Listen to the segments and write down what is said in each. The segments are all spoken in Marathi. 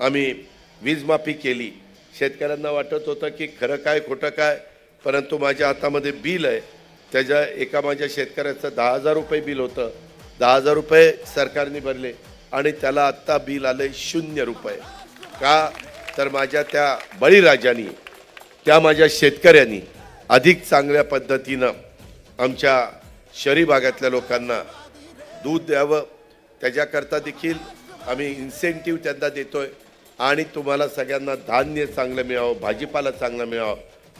आम्ही वीजमाफी केली. शेतकऱ्यांना वाटत होतं की खरं काय खोटं काय परंतु माझ्या हातामध्ये बिल आहे. त्याच्या एका माझ्या शेतकऱ्याचं दहा हजार रुपये बिल होतं. दहा हजार रुपये सरकारने भरले आणि त्याला आत्ता बिल आलं शून्य रुपये. का? तर माझ्या त्या बळीराजानी त्या माझ्या शेतकऱ्यांनी अधिक चांगल्या पद्धतीनं आमच्या शहरी भागातल्या लोकांना दूध द्यावं. त्याच्याकरता देखील आम्ही इन्सेंटिव्ह त्यांना देतो आहे आणि तुम्हाला सगळ्यांना धान्य चांगलं मिळावं भाजीपाला चांगला मिळावं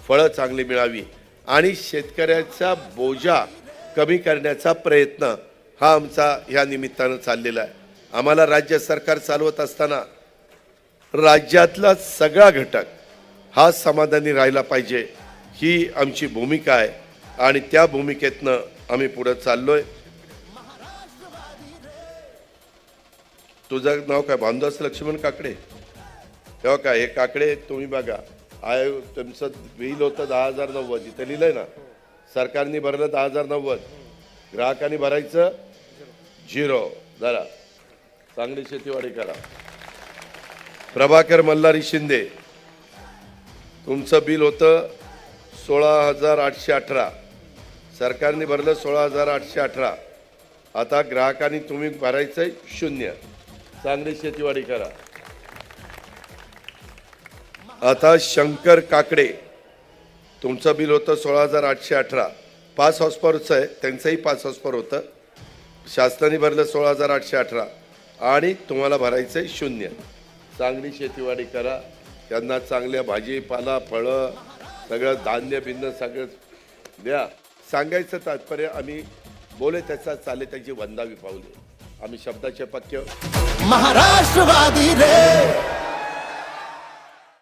फळं चांगली मिळावी. आणि शेतकऱ्याचा बोजा कमी करण्याचा प्रयत्न हा आमचा ह्या निमित्तानं चाललेला आहे. आम्हाला राज्य सरकार चालवत असताना राज्यातला सगळा घटक हा समाधानी राहिला पाहिजे ही आमची भूमिका आहे. आणि त्या भूमिकेतनं आम्ही पुढं चाललो आहे तुझं नाव काय? बांधवास लक्ष्मण काकडे? तेव्हा काय हे काकडे तुम्ही बघा. आय तुमचं बिल होतं दहा हजार नव्वद. इथं लिहिलंय ना सरकारने भरलं दहा हजार नव्वद. ग्राहकांनी भरायचं झिरो. जरा चांगली शेतीवाडी करा. प्रभाकर मल्हारी शिंदे. तुमचं बिल होतं सोळा हजार आठशे अठरा. सरकारने भरलं सोळा हजार आठशे अठरा. आता ग्राहकांनी तुम्ही भरायचं शून्य. चांगली शेतीवाडी करा. आता शंकर काकडे. तुमचं बिल होतं सोळा हजार आठशे अठरा. पाच हॉस्पॉरचं आहे त्यांचंही पाच हॉस्पॉर होतं. शासनाने भरलं सोळा हजार आठशे अठरा. आणि तुम्हाला भरायचं आहे शून्य. चांगली शेतीवाडी करा. त्यांना चांगल्या भाजीपाला फळं सगळं धान्य बिन्न सगळं द्या. सांगायचं तात्पर्य आम्ही बोले त्याचा चाले त्याची वंदावी पावले आम्ही शब्दाचे पक्के महाराष्ट्रवादी रे!